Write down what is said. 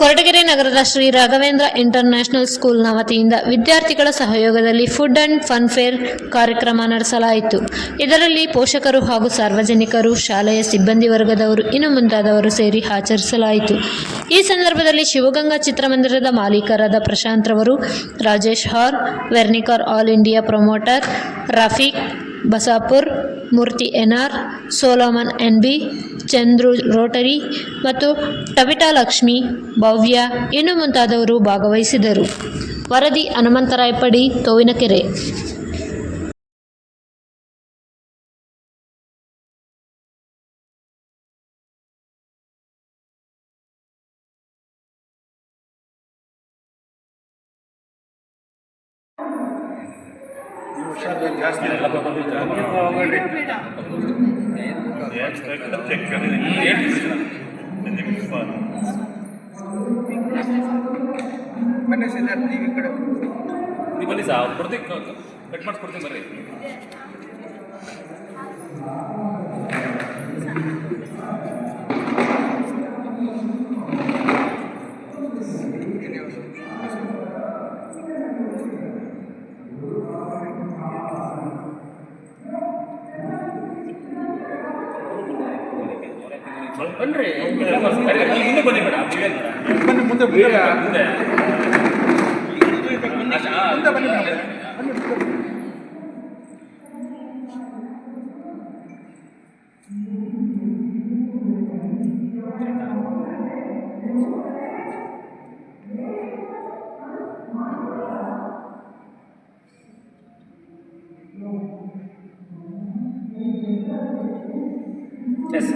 ಕೊರಟಗೆರೆ ನಗರದ ಶ್ರೀ ರಾಘವೇಂದ್ರ ಇಂಟರ್ನ್ಯಾಷನಲ್ ಸ್ಕೂಲ್ನ ವತಿಯಿಂದ ವಿದ್ಯಾರ್ಥಿಗಳ ಸಹಯೋಗದಲ್ಲಿ ಫುಡ್ ಅಂಡ್ ಫನ್ ಫೇರ್ ಕಾರ್ಯಕ್ರಮ ನಡೆಸಲಾಯಿತು. ಇದರಲ್ಲಿ ಪೋಷಕರು ಹಾಗೂ ಸಾರ್ವಜನಿಕರು, ಶಾಲೆಯ ಸಿಬ್ಬಂದಿ ವರ್ಗದವರು, ಇನ್ನು ಮುಂತಾದವರು ಸೇರಿ ಆಚರಿಸಲಾಯಿತು ಈ ಸಂದರ್ಭದಲ್ಲಿ ಶಿವಗಂಗಾ ಚಿತ್ರಮಂದಿರದ ಮಾಲೀಕರಾದ ಪ್ರಶಾಂತ್ ರವರು, ರಾಜೇಶ್ ಹಾರ್, ವೆರ್ನಿಕಾರ್ all India promoter, Rafiq Basapur, Murthy NR, Solomon N B Chandru Rotary ಮತ್ತು ಟವಿಟಾ ಲಕ್ಷ್ಮಿ ಭವ್ಯ ಇನ್ನು ಮುಂತಾದವರು ಭಾಗವಹಿಸಿದರು. ವರದಿ ಹನುಮಂತರಾಯಪಡಿ ತೋವಿನಕೆರೆ. ಜಾಸ್ತಿ ನೀವು ಈ ಕಡೆ ನೀವು ಬನ್ನಿ ಸಾ ಅವ್ರು ಕೊಡ್ತೀನಿ. ಕಟ್ ಮಾಡಿಸ್ಕೊಡ್ತೀನಿ ಬರ್ರಿ. ಬನ್ರಿ ಮುಂದೆ ಬನ್ನಿ ಮೇಡಮ್ ನೀವೇನು ಮೇಡಮ್ ಬನ್ನಿ ಮುಂದೆ ಮುಂದೆ ಮುಂದೆ ಮುಂದೆ ಬನ್ನಿ ಮೇಡಮ್ ಎಸ್